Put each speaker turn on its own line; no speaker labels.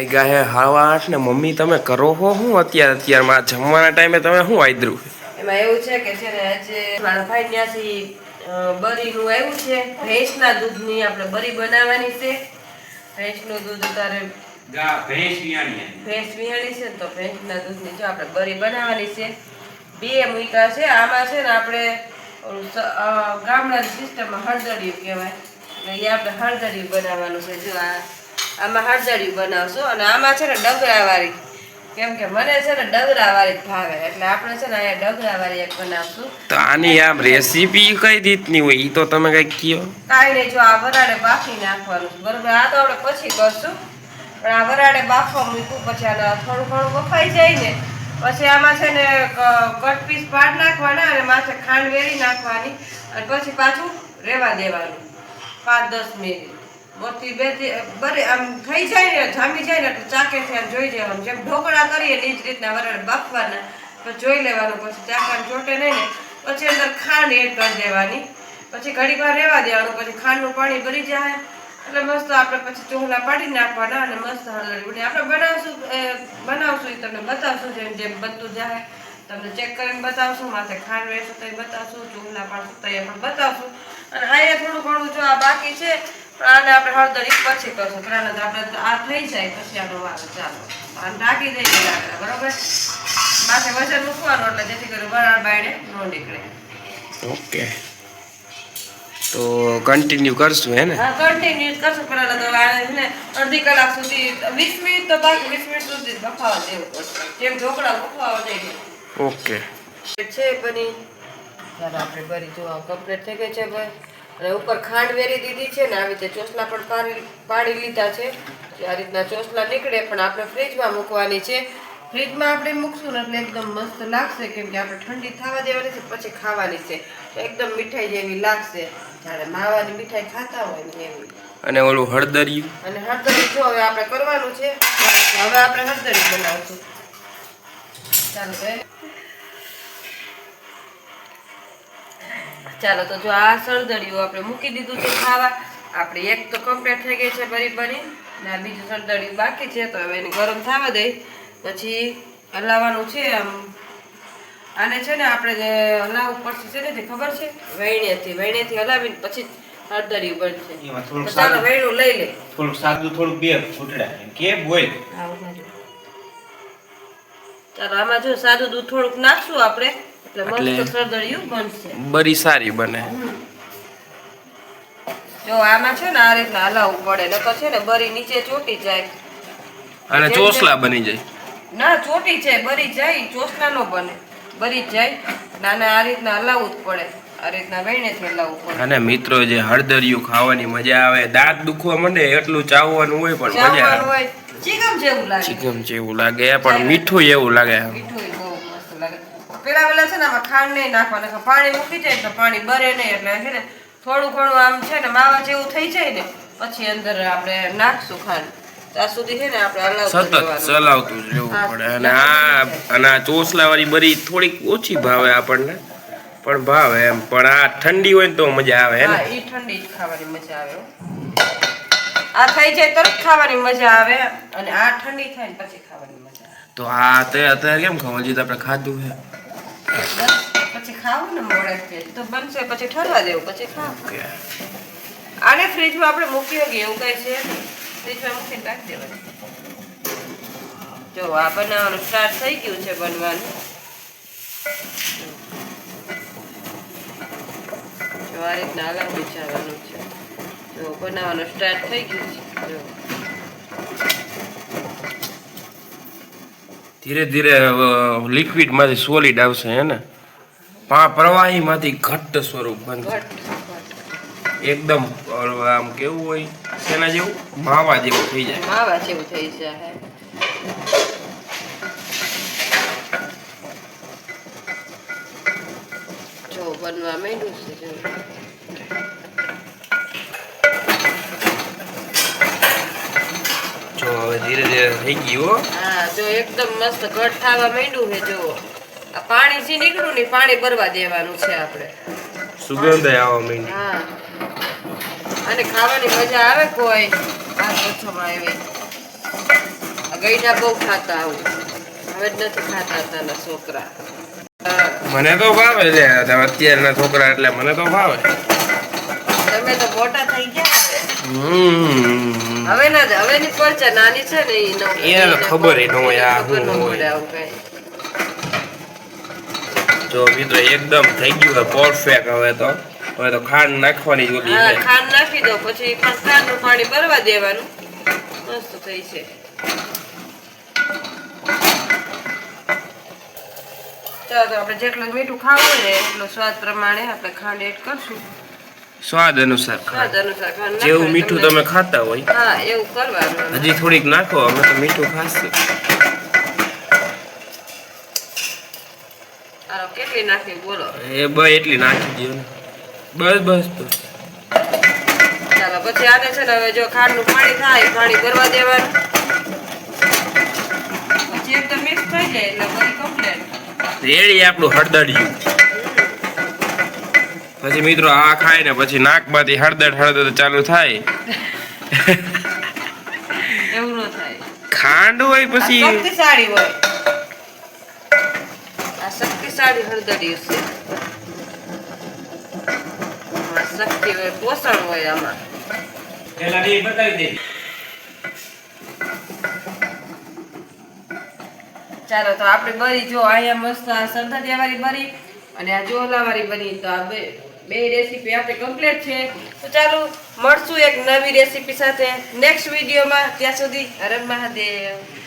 વાગ્યા હે હાવા આઠ ને મમ્મી તમે કરો હો હું અત્યારે અત્યારમાં જમવાના ટાઈમે તમે શું આદરું
એમાં એવું છે કે છે ને આજે મારા ભાઈ ત્યાંથી બરીનું આવ્યું છે. ભેંસના દૂધની આપણે બરી બનાવવાની છે. ભેંસનું દૂધ તારે
ભેંસ
ભેંસ વિહાણી છે તો ભેંસના દૂધની જો આપણે બરી બનાવવાની છે. બે મૂક્યા છે આમાં છે ને આપણે ગામડાની સિસ્ટમમાં હળદરિયું કહેવાય. એટલે એ આપણે હળદરિયું બનાવવાનું છે. જો આ આમાં હળદરિયું બનાવશું. અને આમાં છે ને ડગરાવાળી. કેમ કે મને છે ને ડગરાવાળી જ ભાવે. એટલે આપણે છે ને અહીંયા ડગરાવાળી એક બનાવશું.
તો આની આમ રેસીપી કઈ રીતની હોય? ઈ તો તમે કંઈક કયો.
કાંઈ નહીં જો આ વરાળે બાફી નાખવાનું બરાબર આ તો આપણે પછી કરશું. પણ આ વરાળે બાફવા મૂક્યું પછી આને થોડું ઘણું બફાઈ જાય ને પછી આમાં છે ને કટ પીસ પાડ નાખવાના અને માથે ખાંડ વેરી નાખવાની. અને પછી પાછું રેવા દેવાનું. પાંચ દસ મિનિટ. મોટી બેથી બરે આમ થઈ જાય ને, જામી જાય ને એટલે ચાકે થયા જોઈ જવાનું જેમ ઢોકળા કરીએ ને એ જ રીતના વરાળ બાફવાના, તો જોઈ લેવાનું. પછી ચાકાને ચોટે નહીં ને, પછી અંદર ખાંડ એડ કરી દેવાની. પછી ઘડીક વાર રહેવા દેવાનું. પછી ખાંડનું પાણી ભરી જાય. એટલે મસ્ત આપણે પછી ચોહલા પાડી નાખવાના અને મસ્ત બની આપણે બનાવશું બનાવશું એ તમને બતાવશું જેમ જેમ બધું જાય. તમને ચેક કરીને બતાવશું. માથે ખાંડ વેરશું તો બતાવશું, ચોહલા પાડશું તો એ પણ બતાવશું. અને અહીંયા થોડું ઘણું જો આ બાકી છે આને આપણે હળદર પછી કરશું. તો આપણે આ થઈ જાય પછી આનો વાળો ચાલો. આને ઢાંકી દઈએ આપણે બરોબર? માથે વજન મૂકવાનું એટલે જેથી કરી વરાળ બાયડે ન નીકળે.
ઓકે. તો કન્ટિન્યુ કરશું હે ને?
હા કન્ટિન્યુ કરશું. પણ તો આને ને અડધી કલાક સુધી વીસ મિનિટ તો બાકી વીસ મિનિટ સુધી બફાવા દેવું પડશે. જેમ ઢોકળા બફાવા દઈએ
ઓકે.
છે બની ચાલો આપણે બરી જોવા કમ્પ્લીટ થઈ ગઈ છે ભાઈ. અને ઉપર ખાંડ વેરી દીધી છે ને આવી રીતે ચોસલા પણ પાડી લીધા છે. આ રીતના ચોસલા નીકળે પણ આપણે ફ્રીજમાં મૂકવાની છે. ફ્રીજમાં આપણે મૂકશું ને એટલે એકદમ મસ્ત લાગશે કેમ કે આપણે ઠંડી થવા દેવાની છે પછી ખાવાની છે. તો એકદમ મીઠાઈ જેવી લાગશે. જાણે માવાની મીઠાઈ ખાતા હોય ને એવી.
અને ઓલું હળદરિયું.
અને હળદરી જો હવે આપણે કરવાનું છે. હવે આપણે હળદરી બનાવશું. ચાલો ચાલો તો જો આ સરદડિયું આપણે મૂકી દીધું છે ખાવા. આપણે એક તો કમ્પ્લીટ થઈ ગઈ છે બરી બની ને બીજું સરદડિયું બાકી છે તો હવે એને ગરમ થવા દઈ. પછી હલાવવાનું છે આમ. આને છે ને આપણે જે હલાવવું પડશે છે ને તે ખબર છે? વૈણેથી વૈણેથી હલાવીને પછી હળદરિયું બનશે. તો ચાલો વૈણું લઈ લે.
થોડું સાદું થોડુંક બે ફૂટડા કે બોલ
ચાલો આમાં જો સાદું દૂધ થોડુંક નાખશું આપણે. એટલે
બરી સારી બને.
જો આમાં છે ને આ રીતના હલાવવું પડે નકર છે ને બરી નીચે ચોટી જાય.
અને ચોસલા બની જાય.
ના ચોટી જાય બરી જાય ચોસલા નો બને. બરી જાય. નાના આ રીતના હલાવવું જ પડે. આ રીતના વેણેથી હલાવવું પડે.
અને મિત્રો જે હળદરિયું ખાવાની મજા આવે દાંત દુખવા માંડે એટલું ચાવવાનું હોય પણ મજા આવે.
ચીકમ જેવું લાગે.
જેવું લાગે પણ મીઠું એવું લાગે
મીઠું ય બહુ મસ્ત લાગે પેલા પેલા છે ને આમાં ખાંડ નહીં નાખવાનું. પાણી મૂકી જાય એટલે પાણી બરે નહીં. એટલે છે ને થોડું ઘણું આમ છે ને માવા જેવું થઈ જાય ને પછી અંદર આપણે નાખશું ખાંડ. ત્યાં સુધી છે ને આપણે હલાવતું
સતત ચલાવતું રહેવું પડે. અને આ અને આ ચોસલા વાળી બરી થોડીક ઓછી ભાવે આપણને. પણ ભાવે એમ. પણ આ ઠંડી હોય તો મજા આવે હે ને?
એ ઠંડી ખાવાની મજા આવે આ થઈ જાય તરત ખાવાની મજા આવે. અને આ ઠંડી થાય ને પછી ખાવાની મજા આવે.
તો આ તે અત્યારે કેમ ખાવા જીત તો આપણે ખાધું છે?
પછી ખાવું ને મોડે તો બનશે પછી ઠરવા દેવું પછી ખાવું. આને ફ્રીજમાં આપણે મૂકી શકીએ એવું કઈ છે? ફ્રીજમાં મૂકીને રાખી દેવાનું. જો આ બનાવવાનું સ્ટાર્ટ થઈ ગયું છે બનવાનું. જો આ રીતના આગળ વિચારવાનું છે. જો બનાવવાનું સ્ટાર્ટ થઈ ગયું છે. જો.
ધીરે ધીરે લિક્વિડમાંથી સોલિડ આવશે, હે ને? પા ઘટ્ટ સ્વરૂપ બનશે. એકદમ આમ કેવું હોય તેના જેવું? માવા જેવું થઈ જાય.
માવા જેવું થઈ જાય. જો બનવા માંડ્યું છે જો
જો હવે ધીરે ધીરે થઈ ગયું હા.
જો એકદમ મસ્ત ઘટ થવા માંડ્યું છે જો આ પાણી થી નીકળ્યું ને પાણી ભરવા દેવાનું છે આપણે.
સુગંધ આવવા માંડી.
હા. અને ખાવાની મજા આવે કોઈ? આ ઓછોમાં એવી ગઈડા બહુ ખાતા આવું હવે જ નથી ખાતા હતા છોકરા.
મને તો ભાવે લે અત્યારના છોકરા એટલે મને તો ભાવે.
તમે તો મોટા થઈ હવે. ના હવે ની પરચા નાની છે ને એ નો
એને ખબર એ નો
યાર
શું હોય. જો મિત્રો એકદમ થઈ ગયું છે પરફેક્ટ હવે તો. હવે તો ખાંડ નાખવાની જ ઓલી છે.
ખાંડ નાખી દો પછી ખાંડનું પાણી ભરવા દેવાનું. મસ્ત થઈ છે. ચાલો તો આપણે જેટલું મીઠું ખાવું હોય ને એટલો સ્વાદ પ્રમાણે આપણે ખાંડ એડ કરશું.
સ્વાદ અનુસાર જેવું મીઠું તમે ખાતા હોય.
હા એવું કરવાનું.
હજી થોડીક નાખો અમે તો મીઠું ખાશું.
કેટલી નાખી બોલો.
એ બસ એટલી નાખી દો ને. બસ બસ બસ.
ચાલો પછી આને છે ને હવે જો ખાંડનું પાણી થાય પાણી ભરવા દેવાનું. પછી એકદમ મિક્સ થઈ જાય એટલે બધી કમ્પ્લેટ
રેડી આપણું હળદડિયું પછી મિત્રો આ ખાય ને પછી નાકમાંથી હળદર હળદર ચાલુ થાય.
એવું ન થાય.
ખાંડ હોય પછી
શક્તિશાળી હોય. આ શક્તિશાળી હળદરી છે. શક્તિ હોય પોષણ હોય આમાં.
પેલા એ બતાવી દે.
ચાલો તો આપણે બરી જો અહીંયા મસ્ત આ સરદારિયા વાળી બરી અને આ જોલા વાળી બરી તો આ બે બે રેસીપી આપણે કમ્પ્લીટ છે. તો ચાલો, મળશું એક નવી રેસીપી સાથે નેક્સ્ટ વિડીયોમાં ત્યાં સુધી હરમ હર મહાદેવ.